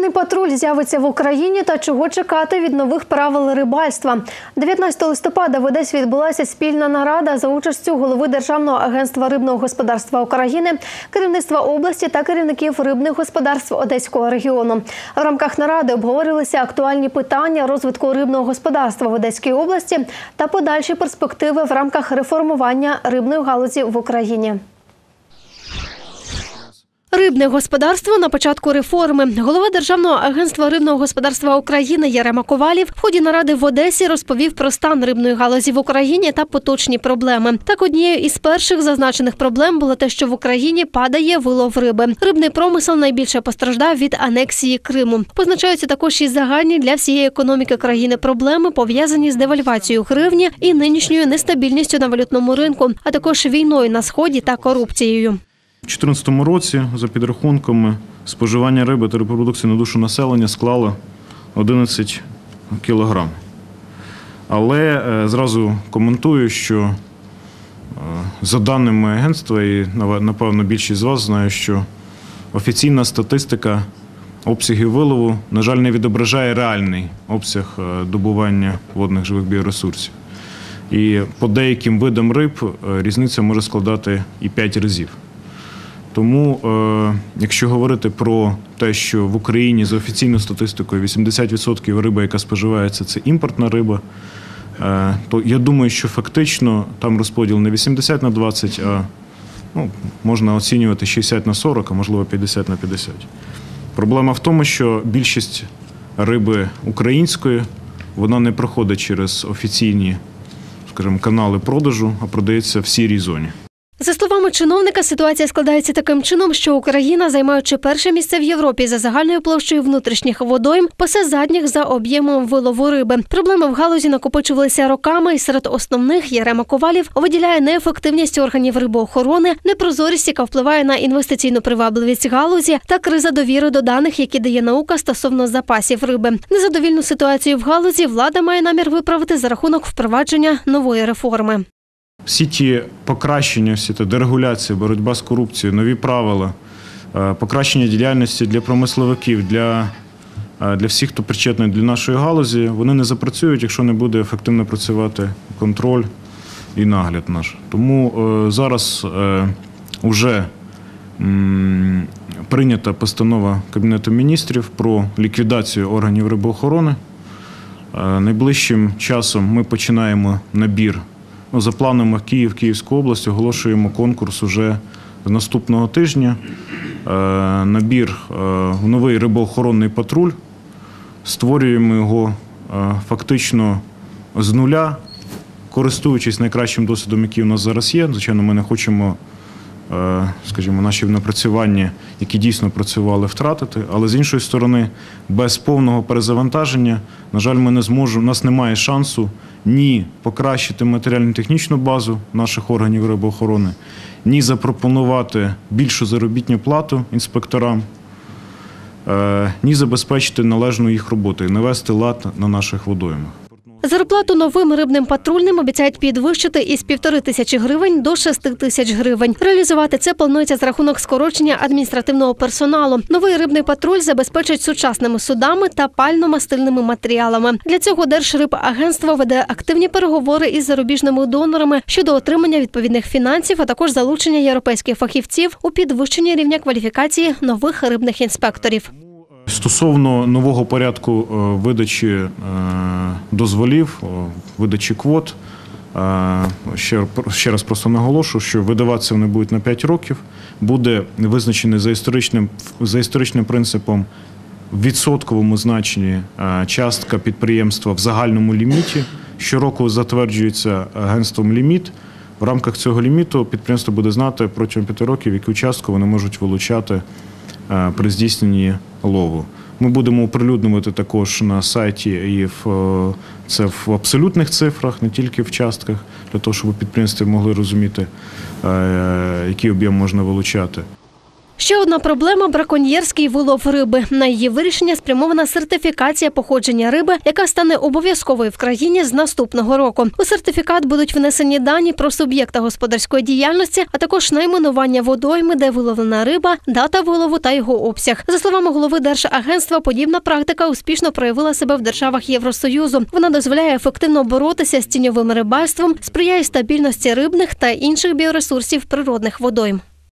Рибний патруль з'явиться в Україні та чого чекати від нових правил рибальства. 19 листопада в Одесі відбулася спільна нарада за участю голови Державного агентства рибного господарства України, керівництва області та керівників рибних господарств Одеського регіону. В рамках наради обговорювалися актуальні питання розвитку рибного господарства в Одеській області та подальші перспективи в рамках реформування рибної галузі в Україні. Рибне господарство на початку реформи. Голова Державного агентства рибного господарства України Ярема Ковалів в ході наради в Одесі розповів про стан рибної галузі в Україні та поточні проблеми. Так, однією із перших зазначених проблем було те, що в Україні падає вилов риби. Рибний промисел найбільше постраждав від анексії Криму. Позначаються також і загальні для всієї економіки країни проблеми, пов'язані з девальвацією гривні і нинішньою нестабільністю на валютному ринку, а також війною на сході та корупцією. У 2014 році, за підрахунками, споживання риби та репродукції на душу населення склало 11 кілограм. Але е, зразу коментую, що е, за даними агентства, і напевно більшість з вас знає, що офіційна статистика обсягів вилову, на жаль, не відображає реальний обсяг е, добування водних живих біоресурсів. І по деяким видам риб різниця може складати і 5 разів. Тому, е, якщо говорити про те, що в Україні за офіційною статистикою 80% риби, яка споживається, це імпортна риба, е, то я думаю, що фактично там розподіл не 80 на 20, а ну, можна оцінювати 60 на 40, а можливо 50 на 50. Проблема в тому, що більшість риби української вона не проходить через офіційні, скажімо, канали продажу, а продається в сірій зоні. За словами чиновника, ситуація складається таким чином, що Україна, займаючи перше місце в Європі за загальною площею внутрішніх водойм, пасе задніх за об'ємом вилову риби. Проблеми в галузі накопичувалися роками, і серед основних Єрема Ковалів виділяє неефективність органів рибоохорони, непрозорість, яка впливає на інвестиційну привабливість галузі, та криза довіри до даних, які дає наука стосовно запасів риби. Незадовільну ситуацію в галузі влада має намір виправити за рахунок впровадження нової реформи. Всі ті покращення, всі та дерегуляція, боротьба з корупцією, нові правила, е, покращення діяльності для промисловиків, для е, для всіх, хто причетний для нашої галузі, вони не запрацюють, якщо не буде ефективно працювати контроль і нагляд наш. Тому е, зараз вже прийнята постанова Кабінету міністрів про ліквідацію органів рибоохорони. Найближчим часом ми починаємо набір. Ну, За планами Київ, Київську область оголошуємо конкурс уже наступного тижня. Е, набір е, в новий рибоохоронний патруль. Створюємо його е, фактично з нуля, користуючись найкращим досвідом, який у нас зараз є. Звичайно, ми не хочемо. Скажімо, наші напрацювання, які дійсно працювали, втратити. Але з іншої сторони, без повного перезавантаження, на жаль, ми не зможемо. У нас немає шансу ні покращити матеріально-технічну базу наших органів рибоохорони, ні запропонувати більшу заробітну плату інспекторам, е, ні забезпечити належну їх роботу і навести лад на наших водоймах. Зарплату новим рибним патрульним обіцяють підвищити із півтори тисячі гривень до шести тисяч гривень. Реалізувати це планується з рахунок скорочення адміністративного персоналу. Новий рибний патруль забезпечить сучасними судами та пально-мастильними матеріалами. Для цього Держрибагентство веде активні переговори із зарубіжними донорами щодо отримання відповідних фінансів, а також залучення європейських фахівців у підвищенні рівня кваліфікації нових рибних інспекторів. Стосовно нового порядку е, видачі е, дозволів, видачі квот, е, ще раз просто наголошу, що видаватися вони будуть на 5 років, буде визначений за історичним за історичним принципом в відсотковому значенні частка підприємства в загальному ліміті. Щороку затверджується агентством ліміт. В рамках цього ліміту підприємство буде знати протягом п'яти років, яку частку вони можуть вилучати. Е, при здійсненні лову. Ми будемо оприлюднювати також на сайті і в е, це в абсолютних цифрах, не тільки в частках, для того, щоб підприємства могли розуміти, е, який об'єм можна вилучати. Ще одна проблема браконьєрський вилов риби. На її вирішення спрямована сертифікація походження риби, яка стане обов'язковою в країні з наступного року. У сертифікат будуть внесені дані про суб'єкта господарської діяльності, а також найменування водойми, де виловлена риба, дата вилову та його обсяг. За словами голови Держагентства, подібна практика успішно проявила себе в державах Євросоюзу. Вона дозволяє ефективно боротися з тіньовим рибальством, сприяє стабільності рибних та інших біоресурсів природних водойм.